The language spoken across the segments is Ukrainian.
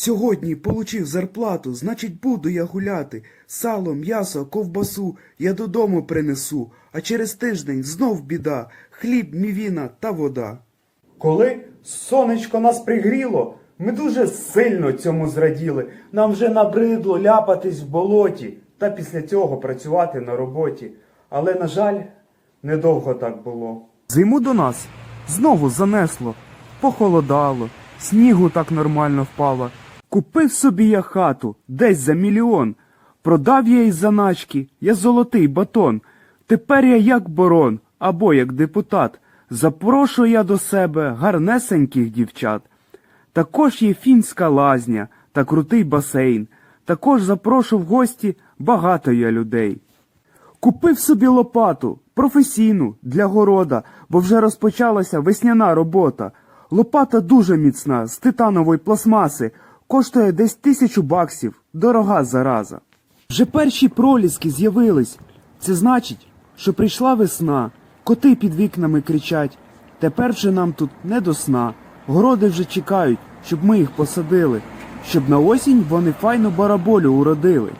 Сьогодні получив зарплату, значить буду я гуляти. Сало, м'ясо, ковбасу я додому принесу, а через тиждень знов біда, хліб, мівіна та вода. Коли сонечко нас пригріло, ми дуже сильно цьому зраділи. Нам вже набридло ляпатись в болоті та після цього працювати на роботі. Але, на жаль, недовго так було. Зиму до нас знову занесло, похолодало, снігу так нормально впало. Купив собі я хату десь за мільйон. Продав я із заначки, я золотий батон. Тепер я як барон або як депутат. Запрошую я до себе гарнесеньких дівчат. Також є фінська лазня та крутий басейн. Також запрошу в гості багато я людей. Купив собі лопату, професійну, для города, бо вже розпочалася весняна робота. Лопата дуже міцна, з титанової пластмаси, коштує десь тисячу баксів, дорога зараза. Вже перші проліски з'явились. Це значить, що прийшла весна, коти під вікнами кричать. Тепер вже нам тут не до сна. Городи вже чекають, щоб ми їх посадили, щоб на осінь вони файну бараболю уродили.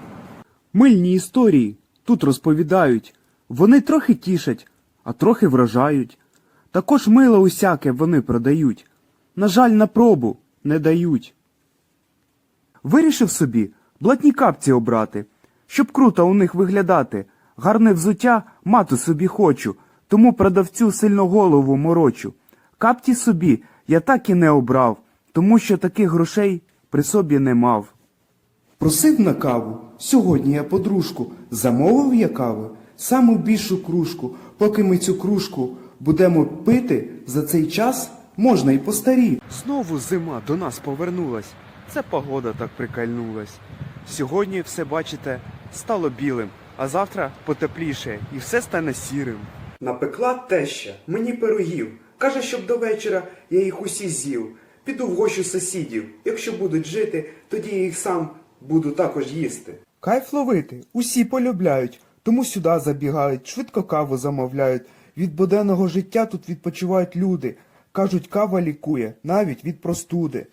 Мильні історії тут розповідають. Вони трохи тішать, а трохи вражають. Також мило усяке вони продають. На жаль, на пробу не дають. Вирішив собі блатні капці обрати, щоб круто у них виглядати. Гарне взуття мати собі хочу, тому продавцю сильно голову морочу. Капці собі я так і не обрав, тому що таких грошей при собі не мав. Просив на каву, сьогодні я подружку, замовив я кави, саму більшу кружку, поки ми цю кружку будемо пити, за цей час можна й постаріти. Знову зима до нас повернулась, це погода так прикальнулась. Сьогодні все, бачите, стало білим, а завтра потепліше і все стане сірим. Напекла теща мені пирогів. Каже, щоб до вечора я їх усі з'їв. Піду в гощу сусідів. Якщо будуть жити, тоді я їх сам буду також їсти. Кайф ловити, усі полюбляють, тому сюди забігають, швидко каву замовляють. Від буденного життя тут відпочивають люди. Кажуть, кава лікує, навіть від простуди.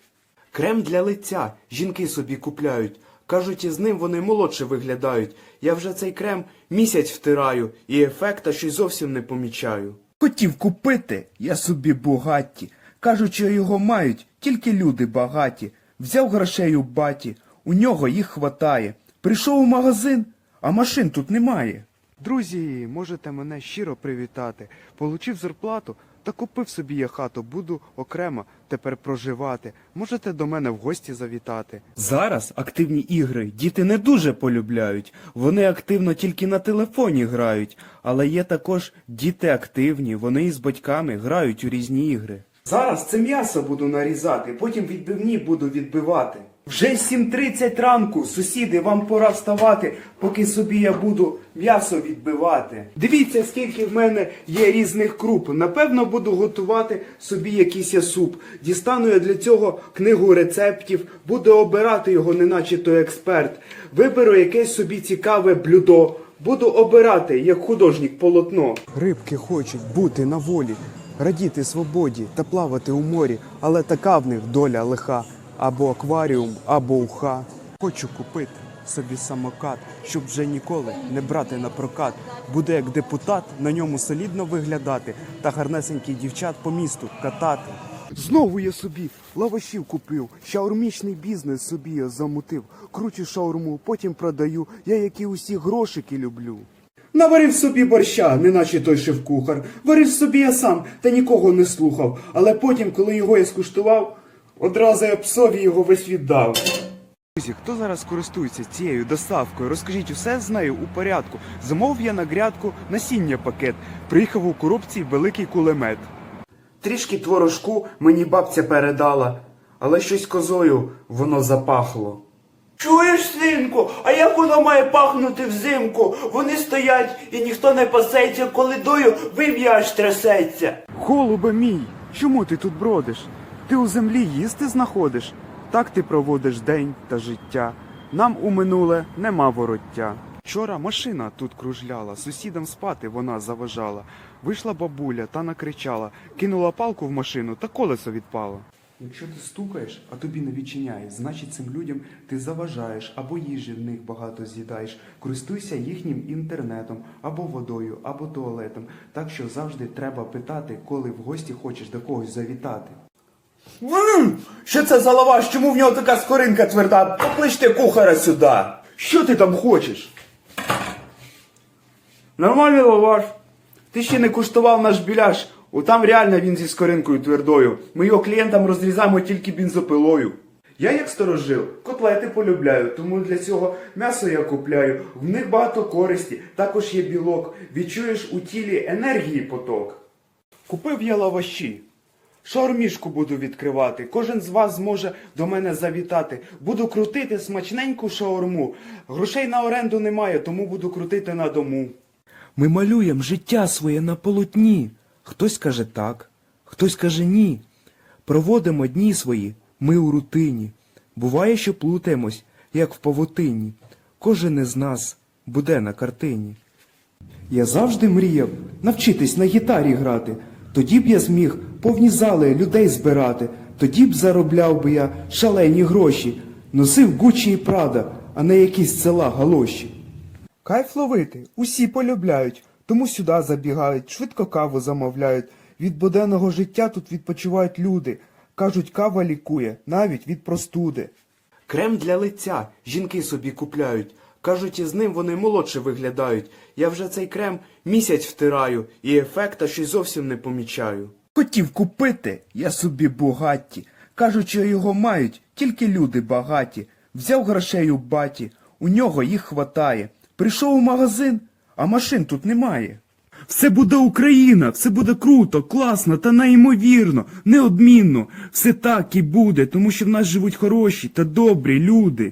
Крем для лиця жінки собі купляють. Кажуть, із ним вони молодше виглядають. Я вже цей крем місяць втираю, і ефекта щось зовсім не помічаю. Хотів купити, я собі бугатті. Кажуть, що його мають тільки люди багаті. Взяв грошей у баті, у нього їх хватає. Прийшов у магазин, а машин тут немає. Друзі, можете мене щиро привітати. Получив зарплату та купив собі я хату, буду окремо тепер проживати. Можете до мене в гості завітати. Зараз активні ігри діти не дуже полюбляють. Вони активно тільки на телефоні грають, але є також діти активні, вони із батьками грають у різні ігри. Зараз це м'ясо буду нарізати, потім відбивні буду відбивати. Вже 7.30 ранку, сусіди, вам пора вставати, поки собі я буду м'ясо відбивати. Дивіться, скільки в мене є різних круп. Напевно, буду готувати собі якийсь я суп. Дістану я для цього книгу рецептів, буду обирати його, неначе той експерт. Виберу якесь собі цікаве блюдо. Буду обирати, як художник полотно. Рибки хочуть бути на волі, радіти свободі та плавати у морі, але така в них доля лиха. Або акваріум, або уха. Хочу купити собі самокат, щоб вже ніколи не брати на прокат. Буде як депутат на ньому солідно виглядати та гарнесеньких дівчат по місту катати. Знову я собі лавашів купив, шаурмічний бізнес собі я замутив. Кручу шаурму, потім продаю. Я які усі грошики люблю. Наварив собі борща, неначе той шеф-кухар. Варив собі я сам та нікого не слухав. Але потім, коли його я скуштував, одразу я псові його весь віддав. Друзі, хто зараз користується цією доставкою? Розкажіть усе з нею у порядку. Замов я на грядку насіння пакет. Приїхав у коробці великий кулемет. Трішки творожку мені бабця передала, але щось козою воно запахло. Чуєш, синку, а як воно має пахнути взимку? Вони стоять і ніхто не пасеться, коли дою вим'я аж трясеться. Голубе мій, чому ти тут бродиш? Ти у землі їсти знаходиш? Так ти проводиш день та життя. Нам у минуле нема вороття. Вчора машина тут кружляла, сусідам спати вона заважала. Вийшла бабуля та накричала, кинула палку в машину та колесо відпало. Якщо ти стукаєш, а тобі не відчиняє, значить цим людям ти заважаєш або їжі в них багато з'їдаєш. Користуйся їхнім інтернетом, або водою, або туалетом. Так що завжди треба питати, коли в гості хочеш до когось завітати. Що це за лаваш? Чому в нього така скоринка тверда? Покличте кухаря сюди. Що ти там хочеш? Нормальний лаваш. Ти ще не куштував наш біляш. О, там реально він зі скоринкою твердою. Ми його клієнтам розрізаємо тільки бензопилою. Я як сторожил, котлети полюбляю, тому для цього м'ясо я купляю. В них багато користі, також є білок. Відчуєш у тілі енергії поток. Купив я лаваші. Шаурмішку буду відкривати. Кожен з вас зможе до мене завітати. Буду крутити смачненьку шаурму. Грошей на оренду немає, тому буду крутити на дому. Ми малюємо життя своє на полотні. Хтось каже так, хтось каже ні. Проводимо дні свої, ми у рутині. Буває, що плутаємось, як в павутині. Кожен із нас буде на картині. Я завжди мріяв навчитись на гітарі грати. Тоді б я зміг повні зали людей збирати. Тоді б заробляв би я шалені гроші. Носив Гуччі і Прада, а не якісь села галоші. Кайф ловити, усі полюбляють, тому сюди забігають, швидко каву замовляють. Від буденного життя тут відпочивають люди. Кажуть, кава лікує, навіть від простуди. Крем для лиця жінки собі купляють. Кажуть, із ним вони молодше виглядають. Я вже цей крем місяць втираю, і ефекта щось зовсім не помічаю. Хотів купити, я собі бугатті. Кажуть, що його мають тільки люди багаті. Взяв грошей у баті, у нього їх хватає. Прийшов у магазин, а машин тут немає. Все буде Україна, все буде круто, класно та неймовірно, неодмінно. Все так і буде, тому що в нас живуть хороші та добрі люди.